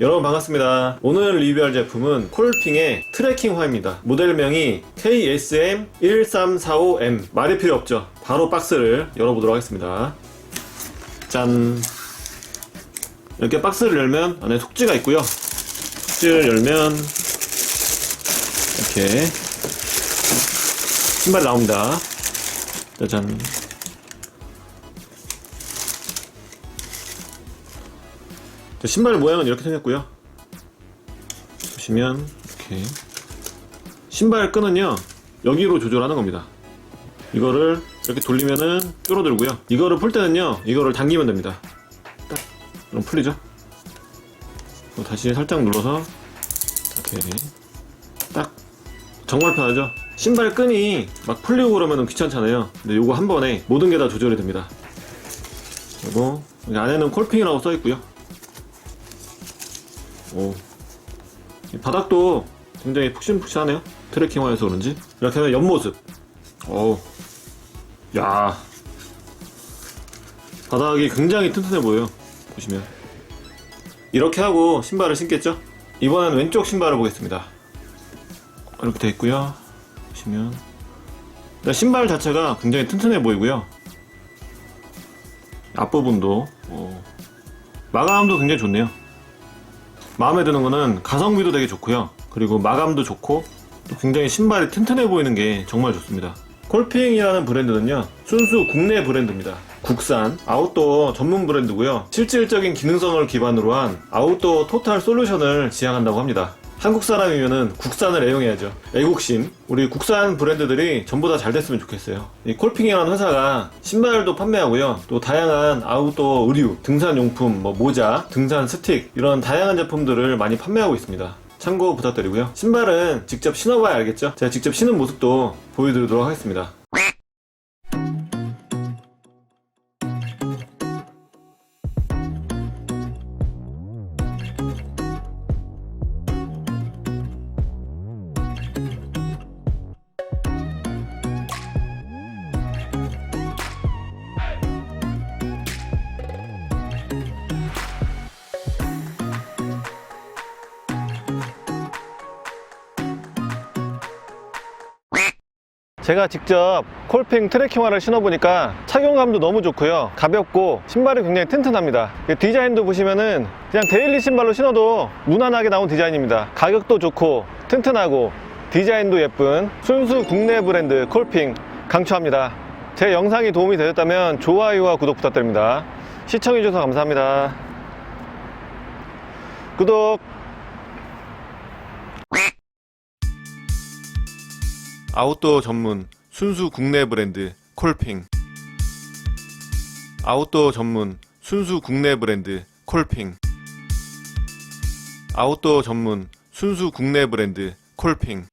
여러분 반갑습니다. 오늘 리뷰할 제품은 콜핑의 트래킹화입니다. 모델명이 KSM1345M. 말이 필요 없죠. 바로 박스를 열어보도록 하겠습니다. 짠. 이렇게 박스를 열면 안에 속지가 있고요. 속지를 열면 이렇게 신발이 나옵니다. 짜잔. 신발 모양은 이렇게 생겼고요. 보시면 이렇게 신발 끈은요 여기로 조절하는 겁니다. 이거를 이렇게 돌리면은 줄어들고요. 이거를 풀 때는요 이거를 당기면 됩니다. 딱 그럼 풀리죠. 다시 살짝 눌러서 이렇게 딱 정말 편하죠. 신발 끈이 막 풀리고 그러면 귀찮잖아요. 근데 요거 한 번에 모든 게 다 조절이 됩니다. 그리고 안에는 콜핑이라고 써 있고요. 오. 이 바닥도 굉장히 푹신푹신하네요. 트레킹화여서 그런지. 이렇게 하면 옆모습. 어우. 야. 바닥이 굉장히 튼튼해 보여요. 보시면. 이렇게 하고 신발을 신겠죠? 이번엔 왼쪽 신발을 보겠습니다. 이렇게 되어 있고요. 보시면. 신발 자체가 굉장히 튼튼해 보이고요. 앞부분도, 어, 마감도 굉장히 좋네요. 마음에 드는 거는 가성비도 되게 좋고요. 그리고 마감도 좋고 또 굉장히 신발이 튼튼해 보이는 게 정말 좋습니다. 콜핑이라는 브랜드는요. 순수 국내 브랜드입니다. 국산 아웃도어 전문 브랜드고요. 실질적인 기능성을 기반으로 한 아웃도어 토탈 솔루션을 지향한다고 합니다. 한국 사람이면은 국산을 애용해야죠. 애국심. 우리 국산 브랜드들이 전부 다 잘 됐으면 좋겠어요. 이 콜핑이라는 회사가 신발도 판매하고요. 또 다양한 아웃도어 의류, 등산 용품, 뭐 모자, 등산 스틱 이런 다양한 제품들을 많이 판매하고 있습니다. 참고 부탁드리고요. 신발은 직접 신어봐야 알겠죠? 제가 직접 신은 모습도 보여드리도록 하겠습니다. 제가 직접 콜핑 트레킹화를 신어보니까 착용감도 너무 좋고요. 가볍고 신발이 굉장히 튼튼합니다. 이 디자인도 보시면은 그냥 데일리 신발로 신어도 무난하게 나온 디자인입니다. 가격도 좋고 튼튼하고 디자인도 예쁜 순수 국내 브랜드 콜핑 강추합니다. 제 영상이 도움이 되셨다면 좋아요와 구독 부탁드립니다. 시청해주셔서 감사합니다. 구독 아웃도어 전문 순수 국내 브랜드 콜핑. 아웃도어 전문 순수 국내 브랜드 콜핑. 아웃도어 전문 순수 국내 브랜드 콜핑.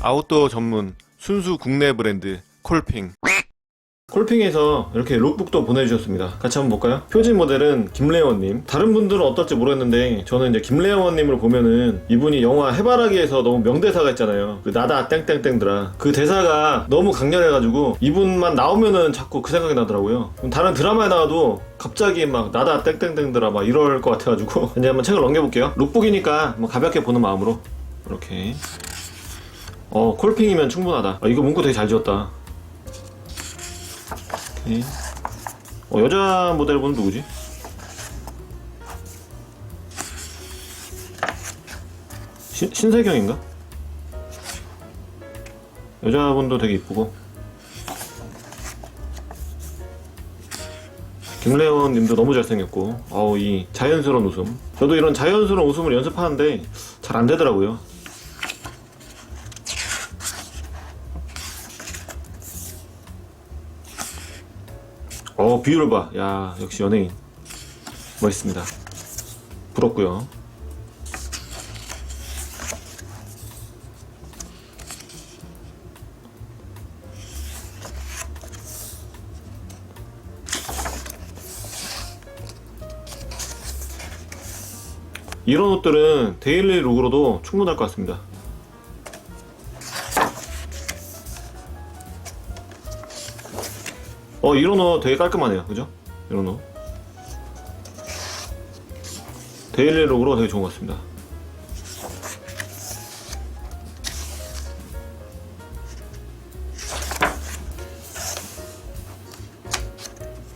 아웃도어 전문 순수 국내 브랜드 콜핑 콜핑에서 이렇게 룩북도 보내주셨습니다. 같이 한번 볼까요? 표지 모델은 김래원님. 다른 분들은 어떨지 모르겠는데 저는 이제 김래원님을 보면은 이분이 영화 해바라기에서 너무 명대사가 있잖아요. 그 나다 땡땡땡들아. 그 대사가 너무 강렬해가지고 이분만 나오면은 자꾸 그 생각이 나더라고요. 다른 드라마에 나와도 갑자기 막 나다 땡땡땡들아 막 이럴 것 같아가지고 이제 한번 책을 넘겨볼게요. 룩북이니까 뭐 가볍게 보는 마음으로 이렇게. 어 콜핑이면 충분하다. 아, 이거 문구 되게 잘 지었다. 오케이. 어, 여자 모델분은 누구지? 신, 신세경인가? 여자분도 되게 이쁘고 김래원 님도 너무 잘생겼고 어우 이 자연스러운 웃음 저도 이런 자연스러운 웃음을 연습하는데 잘 안 되더라고요 어 비율을 봐. 야 역시 연예인 멋있습니다. 부럽고요. 이런 옷들은 데일리 룩으로도 충분할 것 같습니다. 어 이런 옷 되게 깔끔하네요 그죠? 이런 옷 데일리룩으로 되게 좋은 것 같습니다.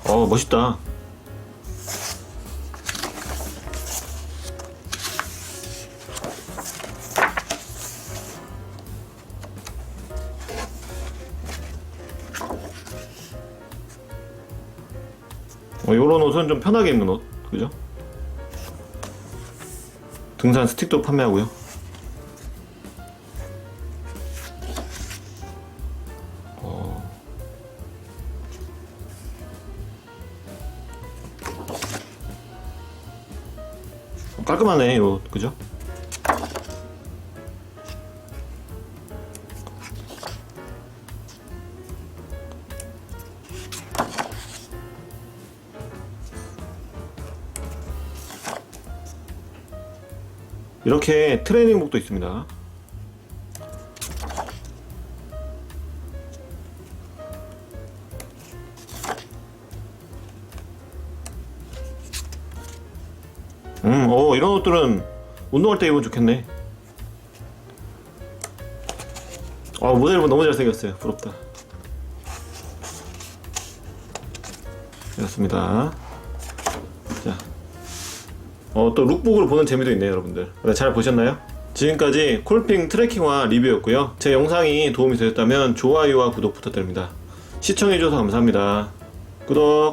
어, 멋있다. 어, 이런 옷은 좀 편하게 입는 옷, 그죠? 등산 스틱도 판매하고요. 어. 깔끔하네, 이 옷, 그죠? 이렇게 트레이닝복도 있습니다. 음, 어, 이런 옷들은 운동할 때 입으면 좋겠네. 아, 모델분 너무 잘생겼어요. 부럽다. 이렇습니다. 자, 어, 또 룩북으로 보는 재미도 있네요, 여러분들. 네, 잘 보셨나요? 지금까지 콜핑 트래킹화 리뷰였고요. 제 영상이 도움이 되셨다면 좋아요와 구독 부탁드립니다. 시청해주셔서 감사합니다. 구독!